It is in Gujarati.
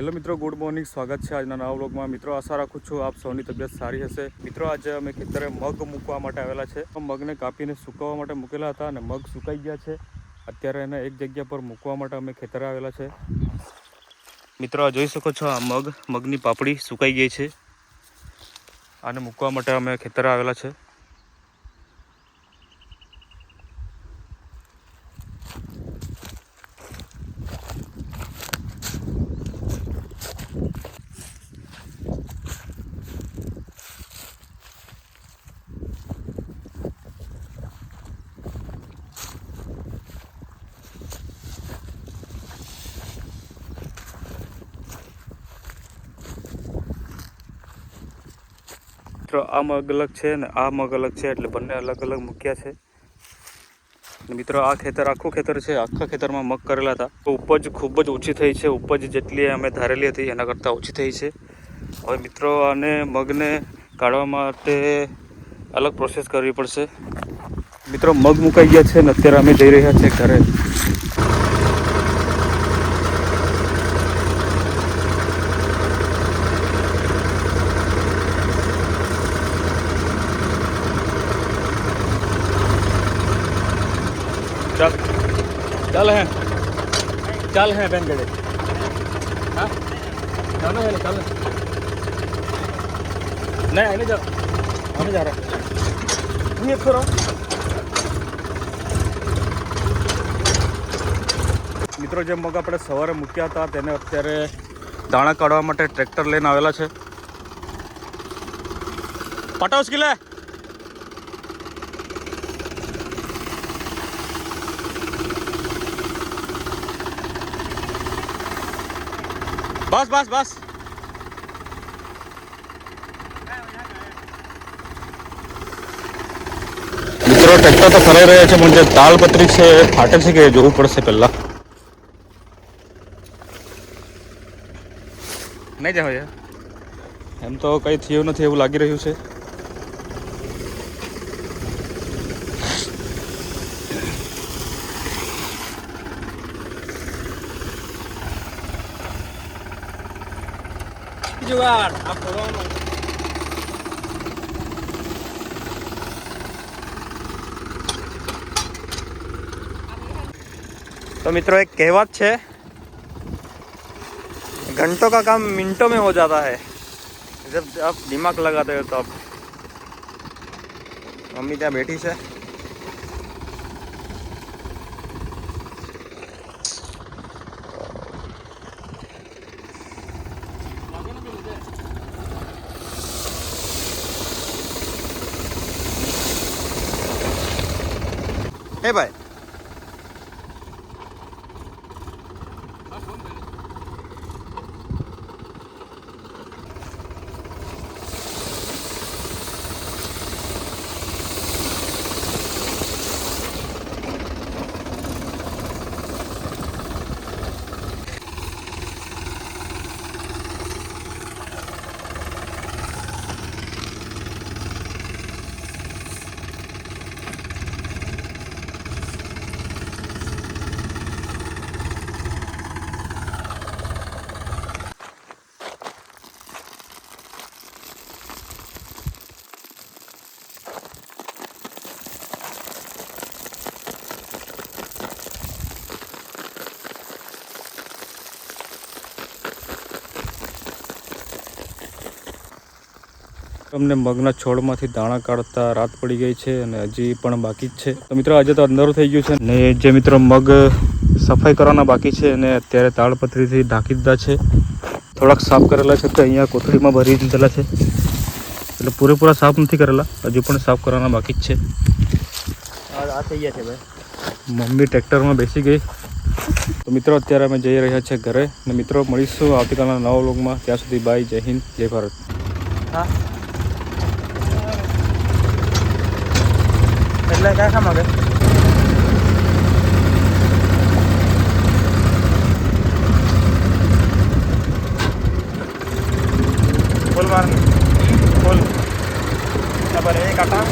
હેલો મિત્રો, ગુડ મોર્નિંગ. સ્વાગત છે આજના નવા બ્લોગમાં મિત્રો, આશા રાખું છું આપ સૌની તબિયત સારી હશે. મિત્રો, આજે અમે ખેતરે મગ મૂકવા માટે આવેલા છે. મગને કાપીને સુકવવા માટે મૂકેલા હતા અને મગ સુકાઈ ગયા છે. અત્યારે એને એક જગ્યા પર મૂકવા માટે અમે ખેતરે આવેલા છે. મિત્રો, આ જોઈ શકો છો આ મગ, મગની પાપડી સુકાઈ ગઈ છે. આને મૂકવા માટે અમે ખેતરે આવેલા છે. મિત્રો આ મગ અલગ છે ને આ મગ અલગ છે એટલે બંને અલગ અલગ મૂક્યા છે. મિત્રો, આ ખેતર આખું ખેતર છે, આખા ખેતરમાં મગ કરેલા હતા. તો ઉપજ ખૂબ જ ઓછી થઈ છે, ઉપજ જેટલી અમે ધારેલી હતી એના કરતાં ઓછી થઈ છે. હવે મિત્રો, આને મગને કાઢવા માટે અલગ પ્રોસેસ કરવી પડશે. મિત્રો, મગ મુકાઈ ગયા છે ને અત્યારે અમે જઈ રહ્યા છીએ ઘરે. ચાલ હે ચાલ હે બેન ગડે હા ચાલો હે ચાલો નહીં આને જાઓ અમે જા રહ્યા હું એક કરો મિત્રો જે મગ આપણે સવારે મૂક્યા હતા તેને અત્યારે દાણા કાઢવા માટે ટ્રેક્ટર લઈને આવેલા છે પટાવ સ્કીલે બસ બસ બસ. મિત્રો ટ્રેક્ટર તો ફરાઈ રહ્યા છે પણ જે તાલપત્રી છે ફાટે છે કે જોવું પડશે પહેલા? નહીં જાવ એમ તો કંઈ થયું નથી એવું લાગી રહ્યું છે. জোগাড় तो मित्रों, एक कहवत है घंटों का काम मिनटों में हो जाता है। जब आप दिमाग लगाते हो तो आप मम्मी तो क्या बैठी से હે ભાઈ અમને મગના છોડમાંથી દાણા કાઢતા રાત પડી ગઈ છે અને હજી પણ બાકી જ છે. તો મિત્રો આજે તો અંધારું થઈ ગયું છે ને જે મિત્રો મગ સફાઈ કરવાના બાકી છે અને અત્યારે તાળપત્રીથી ઢાંકી દીધા છે. થોડાક સાફ કરેલા છે તો અહીંયા કોથળીમાં ભરી દીધેલા છે. એટલે પૂરેપૂરા સાફ નથી કરેલા હજુ પણ સાફ કરવાના બાકી જ છે. આ થઈ ગયા છે ભાઈ. મમ્મી ટ્રેક્ટરમાં બેસી ગઈ. તો મિત્રો અત્યારે અમે જઈ રહ્યા છીએ ઘરે. અને મિત્રો મળીશું આવતીકાલના નવા વ્લોગમાં. ત્યાં સુધી બાય જય હિન્દ જય ભારત. હા. એટલે ક્યાં ખા માગે ફૂલ માર. ફૂલ બરાબર એક આટા